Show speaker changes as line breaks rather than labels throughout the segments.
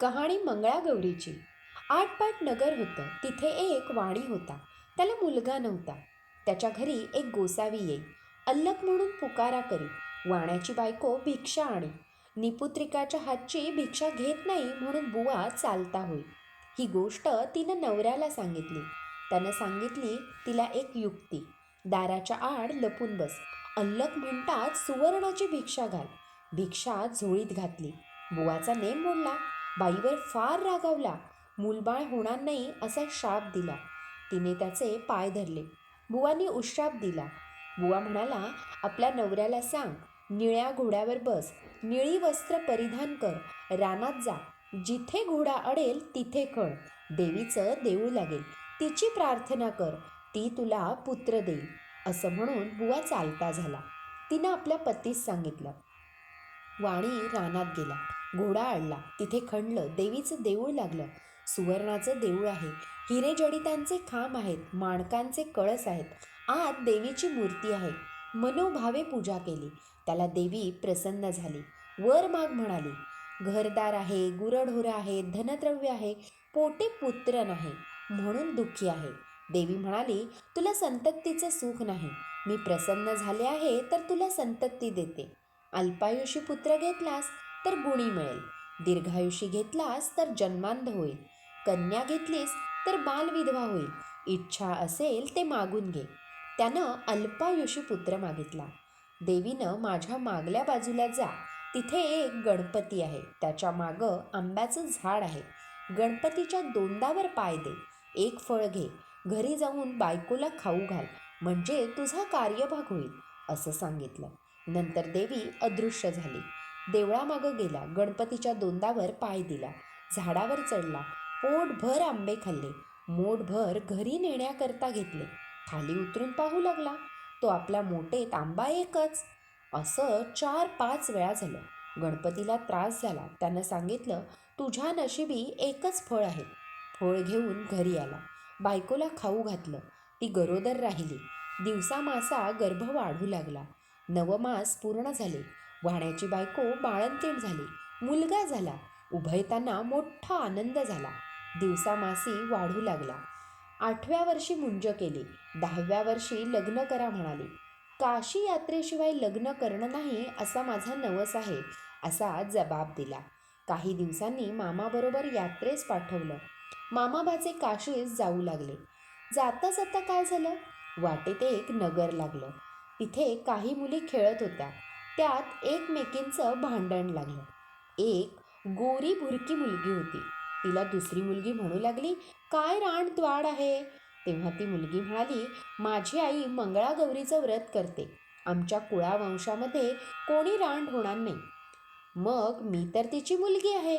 कहाणी मंगळागौरीची. आटपाट नगर होतं. तिथे एक वाणी होता. त्याला मुलगा नव्हता. त्याच्या घरी एक गोसावी येई. अल्लक म्हणून पुकारा करी. वाण्याची बायको भिक्षा आणी. निपुत्रिकाच्या हातची भिक्षा घेत नाही म्हणून बुवा चालता होई. ही गोष्ट तिनं नवऱ्याला सांगितली. त्यानं सांगितली तिला एक युक्ती. दाराच्या आड लपून बस. अल्लक म्हणतात सुवर्णाची भिक्षा घाल. भिक्षा झोळीत घातली. बुवाचा नेम मोडला. बाईवर फार रागावला. मूलबाळ होणार नाही असा शाप दिला. तिने त्याचे पाय धरले. बुवानी उश्राप दिला. बुवा म्हणाला आपल्या नवऱ्याला सांग. निळ्या घोड्यावर बस. निळी वस्त्र परिधान कर. रानात जा. जिथे घोडा अडेल तिथे खण देवीचं देऊळ लागेल. तिची प्रार्थना कर. ती तुला पुत्र देईल. असं म्हणून बुवा चालता झाला. तिनं आपल्या पतीस सांगितलं. वाणी रानात गेला. घोडा आणला. तिथे खणलं. देवीचं देऊळ लागलं. सुवर्णाचं देऊळ आहे. हिरे जडितांचे खांब आहेत. माणकांचे कळस आहेत. आत देवीची मूर्ती आहे. मनोभावे पूजा केली. त्याला देवी प्रसन्न झाली. वर माग म्हणाली घरदार आहे गुरढोरं आहे धनद्रव्य आहे. पोटे पुत्र नाही. म्हणून दुःखी आहे. देवी म्हणाली तुला संततीचं सुख नाही. मी प्रसन्न झाले आहे तर तुला संतत्ती देते. अल्पायुषी पुत्र घेतलास तर गुणी मिळेल. दीर्घायुषी घेतलास तर जन्मांध होईल. कन्या घेतलीस तर बालविधवा होईल. इच्छा असेल ते मागून घे. त्यानं अल्पायुषी पुत्र मागितला. देवीनं माझ्या मागल्या बाजूला जा. तिथे एक गणपती आहे. त्याच्या मागं आंब्याचं झाड आहे. गणपतीच्या दोंदावर पाय दे. एक फळ घे. घरी जाऊन बायकोला खाऊ घाल. म्हणजे तुझा कार्यभाग होईल असं सांगितलं. नंतर देवी अदृश्य झाली. देवळामागं गेला गणपतीच्या दोंदावर पाय दिला झाडावर चढला पोटभर आंबे खाल्ले मोठभर घरी नेण्याकरता घेतले. खाली उतरून पाहू लागला तो आपल्या मोठेत आंबा एकच. असं चार पाच वेळा झालं. गणपतीला त्रास झाला. त्यानं सांगितलं तुझ्या नशिबी एकच फळ आहे. फळ घेऊन घरी आला. बायकोला खाऊ घातलं. ती गरोदर राहिली. दिवसा मासा गर्भ वाढू लागला. नवमास पूर्ण झाले. वाण्याची बायको बाळंतीण झाली. मुलगा झाला. उभयताना मोठा आनंद झाला. दिवसामासी वाढू लागला. आठव्या वर्षी मुंज केली. दहाव्या वर्षी लग्न करा म्हणाली. काशी यात्रेशिवाय लग्न करणं नाही असा माझा नवस आहे असा जबाब दिला. काही दिवसांनी मामाबरोबर यात्रेस पाठवलं. मामाबाचे काशीस जाऊ लागले. जाता जाता काय झालं? वाटेत एक नगर लागलं. तिथे काही मुली खेळत होत्या. त्यात एकमेकींचं भांडण लागलं. एक गोरी भुरकी मुलगी होती. तिला दुसरी मुलगी म्हणू लागली काय रानद्वाड आहे? तेव्हा ती मुलगी म्हणाली माझी आई मंगळागौरीचं व्रत करते. आमच्या कुळावंशामध्ये कोणी रांड होणार नाही. मग मी तर तिची मुलगी आहे.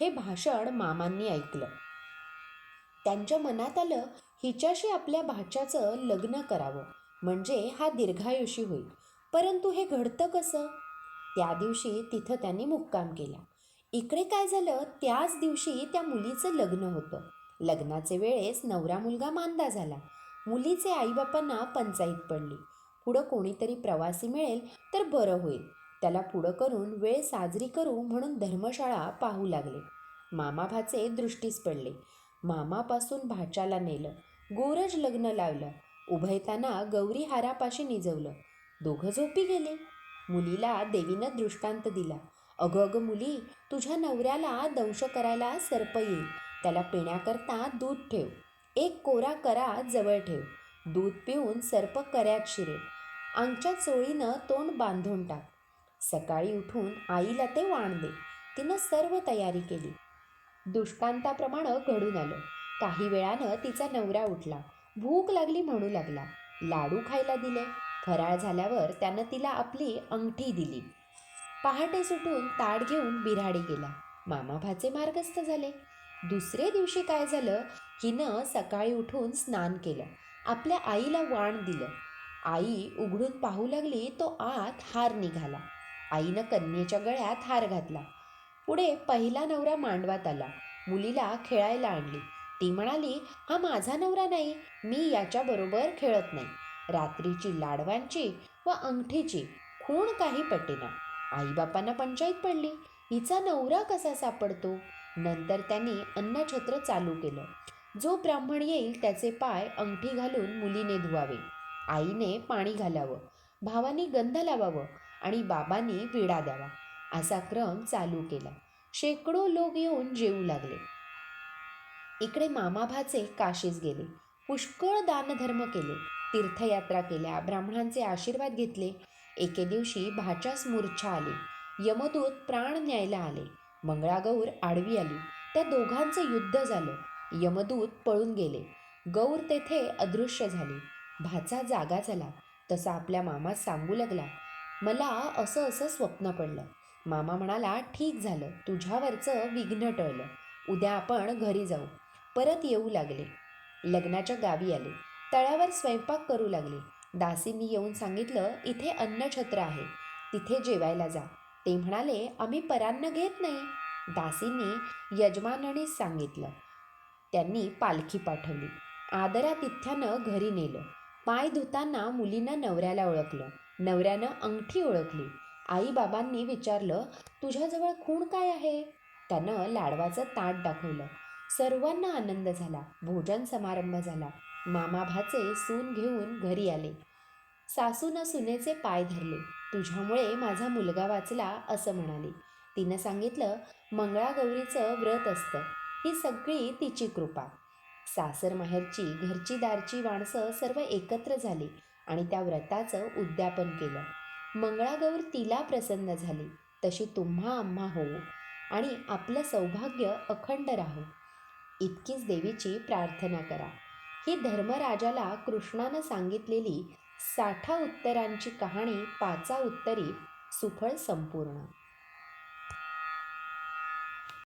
हे भाषण मामांनी ऐकलं. त्यांच्या मनात आलं हिच्याशी आपल्या भाच्याचं लग्न करावं. म्हणजे हा दीर्घायुषी होईल. परंतु हे घडतं कसं? त्या दिवशी तिथं त्यांनी मुक्काम केला. इकडे काय झालं? त्याच दिवशी त्या मुलीचं लग्न होतं. लग्नाचे वेळेस नवरा मुलगा मांदा झाला. मुलीचे आईबापांना पंचाईत पडली. पुढं कोणीतरी प्रवासी मिळेल तर बरं होईल. त्याला पुढं करून वेळ साजरी करू म्हणून धर्मशाळा पाहू लागले. मामा भाचे दृष्टीस पडले. मामापासून भाच्याला नेलं. गोरज लग्न लावलं. उभयताना गौरी हारापाशी निजवलं. दोघं झोपी गेले. मुलीला देवीनं दृष्टांत दिला. अगं अगं मुली तुझ्या नवऱ्याला दंश करायला सर्प येईल. त्याला पिण्याकरता दूध ठेव. एक कोरा करा जवळ ठेव. दूध पिऊन सर्प कर्यात शिरेल. आमच्या चोळीनं तोंड बांधून टाक. सकाळी उठून आईला ते वाण दे. तिनं सर्व तयारी केली. दुष्टांताप्रमाणे घडून आलं. काही वेळानं तिचा नवरा उठला. भूक लागली म्हणू लागला. लाडू खायला दिले. फराळ झाल्यावर त्यानं तिला आपली अंगठी दिली. पहाटे सुटून ताड घेऊन बिराडी गेला. मामा भाचे मार्गस्थ झाले. दुसरे दिवशी काय झालं? हिनं सकाळी उठून स्नान केलं. आपल्या आईला वाण दिलं. आई उघडून पाहू लागली तो आत हार निघाला. आईनं कन्येच्या गळ्यात हार घातला. पुढे पहिला नवरा मांडवात आला. मुलीला खेळायला आणली. ती म्हणाली हा माझा नवरा नाही. मी याच्याबरोबर खेळत नाही. रात्रीची लाडवांची व अंगठीची खूण काही पटेना. आईबापांना पंचायत पडली. हिचा नवरा कसा सापडतो? नंतर त्यांनी अन्नछत्र चालू केलं. जो ब्राह्मण येईल त्याचे पाय अंगठी घालून मुलीने धुवावे. आईने पाणी घालावं. भावानी गंध लावावं आणि बाबांनी विडा द्यावा. असा क्रम चालू केला. शेकडो लोक येऊन जेवू लागले. इकडे मामाभाचे काशीस गेले. पुष्कळ दानधर्म केले. तीर्थयात्रा केल्या. ब्राह्मणांचे आशीर्वाद घेतले. एके दिवशी भाच्यास मूर्छा आली. यमदूत प्राण न्यायला आले. मंगळागौर आडवी आली. त्या दोघांचं युद्ध झालं. यमदूत पळून गेले. गौर तेथे अदृश्य झाली. भाचा जागा झाला. तसा आपल्या मामा सांगू लागला मला असं असं स्वप्न पडलं. मामा म्हणाला ठीक झालं. तुझ्यावरचं विघ्न टळलं. उद्या आपण घरी जाऊ. परत येऊ लागले. लग्नाच्या गावी आले. तळ्यावर स्वयंपाक करू लागली. दासींनी येऊन सांगितलं इथे अन्नछत्र आहे. तिथे जेवायला जा. ते म्हणाले आम्ही परान्न घेत नाही. दासींनी यजमानानेच सांगितलं. त्यांनी पालखी पाठवली. आदरातिथ्यानं घरी नेलं. पाय धुताना मुलीनं नवऱ्याला ओळखलं. नवऱ्यानं अंगठी ओळखली. आईबाबांनी विचारलं तुझ्याजवळ खूण काय आहे? त्यानं लाडवाचं ताट दाखवलं. सर्वांना आनंद झाला. भोजन समारंभ झाला. मामा भाचे सून घेऊन घरी आले. सासूनं सुनेचे पाय धरले. तुझ्यामुळे माझा मुलगा वाचला असं म्हणाली. तिनं सांगितलं मंगळागौरीचं व्रत असतं. ही सगळी तिची कृपा. सासर माहेरची घरची दारची माणसं सर्व एकत्र झाली आणि त्या व्रताचं उद्यापन केलं. मंगळागौर तिला प्रसन्न झाली. तशी तुम्हा आम्हा होऊ. आणि आपलं सौभाग्य अखंड राहो. इतकीच देवीची प्रार्थना करा. ही धर्मराजाला कृष्णानं सांगितलेली साठा उत्तरांची कहाणी पाचा उत्तरी सुफळ संपूर्ण.